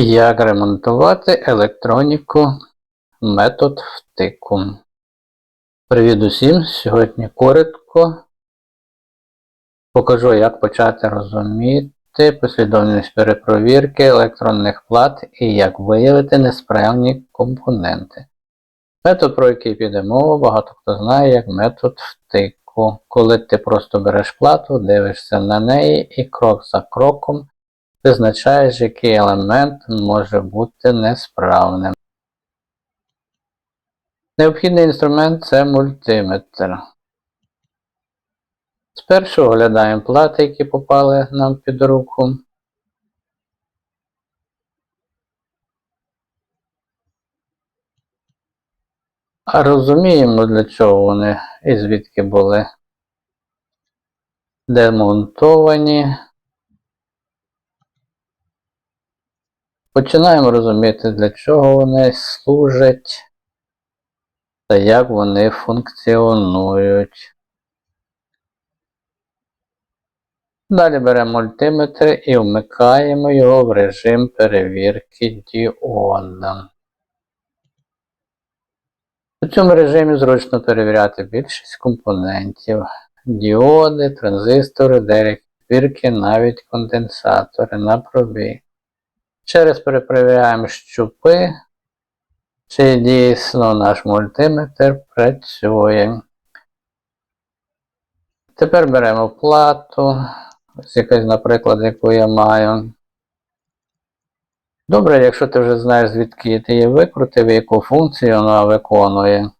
Як ремонтувати електроніку метод втику. Привіт усім! Сьогодні коротко покажу, як почати розуміти послідовність перепровірки електронних плат і як виявити несправні компоненти. Метод, про який піде мова, багато хто знає як метод втику. Коли ти просто береш плату, дивишся на неї і крок за кроком визначаєш, який елемент може бути несправним. Необхідний інструмент це мультиметр. Спершу оглядаємо плати, які попали нам під руку. А розуміємо, для чого вони і звідки були демонтовані. Починаємо розуміти, для чого вони служать та як вони функціонують. Далі беремо мультиметр і вмикаємо його в режим перевірки діода. У цьому режимі зручно перевіряти більшість компонентів, діоди, транзистори, деякі бірки, навіть конденсатори на пробій. Ще раз перепровіряємо щупи, чи дійсно наш мультиметр працює. Тепер беремо плату, ось якась, наприклад, яку я маю. Добре, якщо ти вже знаєш, звідки ти її викрутив, яку функцію вона виконує.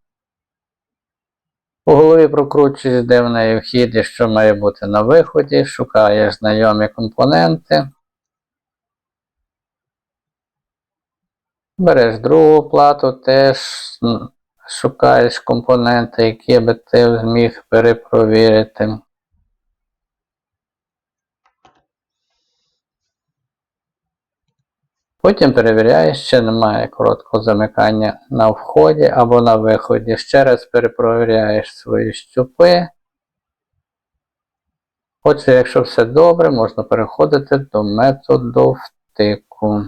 У голові прокручуєш, де в неї вхід і що має бути на виході, шукаєш знайомі компоненти. Береш другу плату, теж шукаєш компоненти, які би ти зміг перепровірити. Потім перевіряєш, чи немає короткого замикання на вході або на виході. Ще раз перепровіряєш свої щупи. Отже, якщо все добре, можна переходити до методу втику.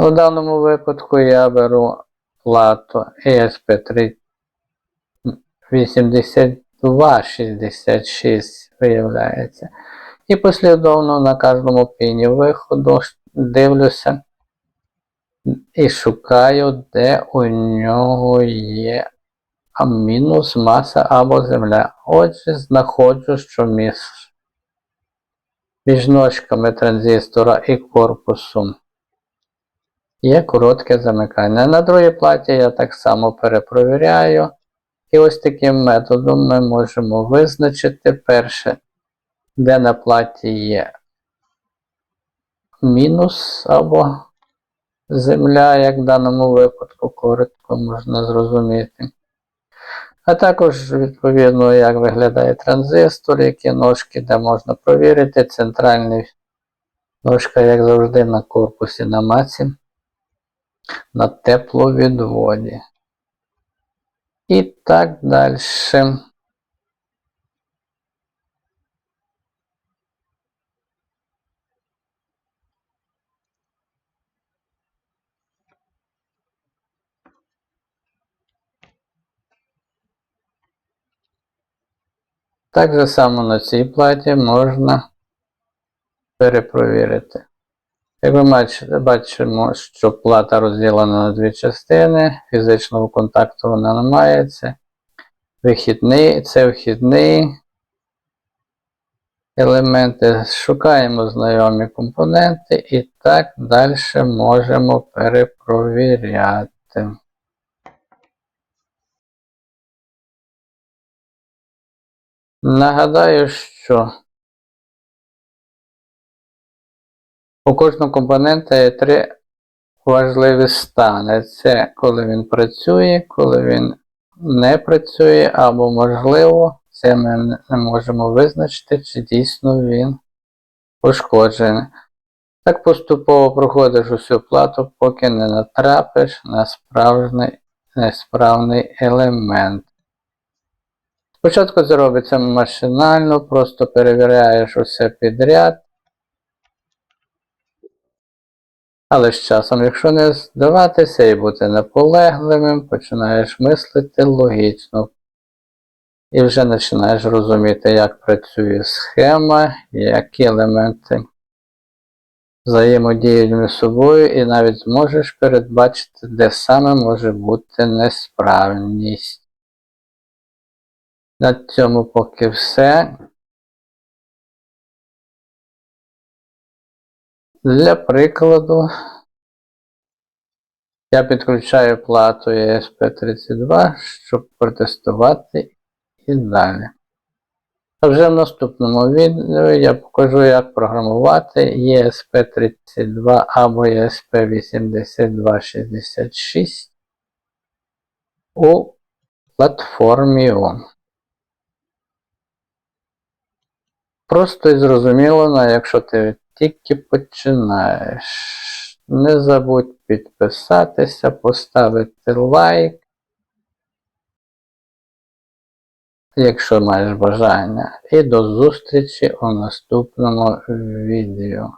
У даному випадку я беру плату ESP3 8266 виявляється. І послідовно на кожному піні виходу дивлюся і шукаю, де у нього є мінус маса або земля. Отже, знаходжу, що між, між ножками транзистора і корпусом Є коротке замикання. На другій платі я так само перепровіряю. І ось таким методом ми можемо визначити перше, де на платі є мінус або земля, як в даному випадку коротко можна зрозуміти. А також, відповідно, як виглядає транзистор, які ножки, де можна провірити. Центральний ножка, як завжди, на корпусі на маці на тепловідводі. І так далі. Так же само на цій платі можна перепровірити. Як ми бачимо, що плата розділена на дві частини, фізичного контакту вона не має. Вихідний, це вхідний елементи. Шукаємо знайомі компоненти і так далі можемо перепровіряти. Нагадаю, що У кожного компонента є три важливі стани. Це коли він працює, коли він не працює, або, можливо, це ми не можемо визначити, чи дійсно він пошкоджений. Так поступово проходиш усю плату, поки не натрапиш на справжній несправний елемент. Спочатку це робиться машинально, просто перевіряєш усе підряд. Але з часом, якщо не здаватися і бути наполегливим, починаєш мислити логічно. І вже починаєш розуміти, як працює схема, які елементи взаємодіють між собою, і навіть зможеш передбачити, де саме може бути несправність. На цьому поки все. Для прикладу, я підключаю плату ESP32, щоб протестувати і далі. А вже в наступному відео я покажу, як програмувати ESP32 або ESP8266 у платформі ON. Просто і зрозуміло, якщо ти тільки починаєш. Не забудь підписатися, поставити лайк. Якщо маєш бажання. І до зустрічі у наступному відео.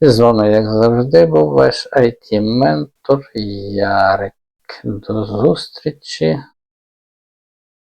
І з вами, як завжди, був ваш IT-ментор Ярик. До зустрічі.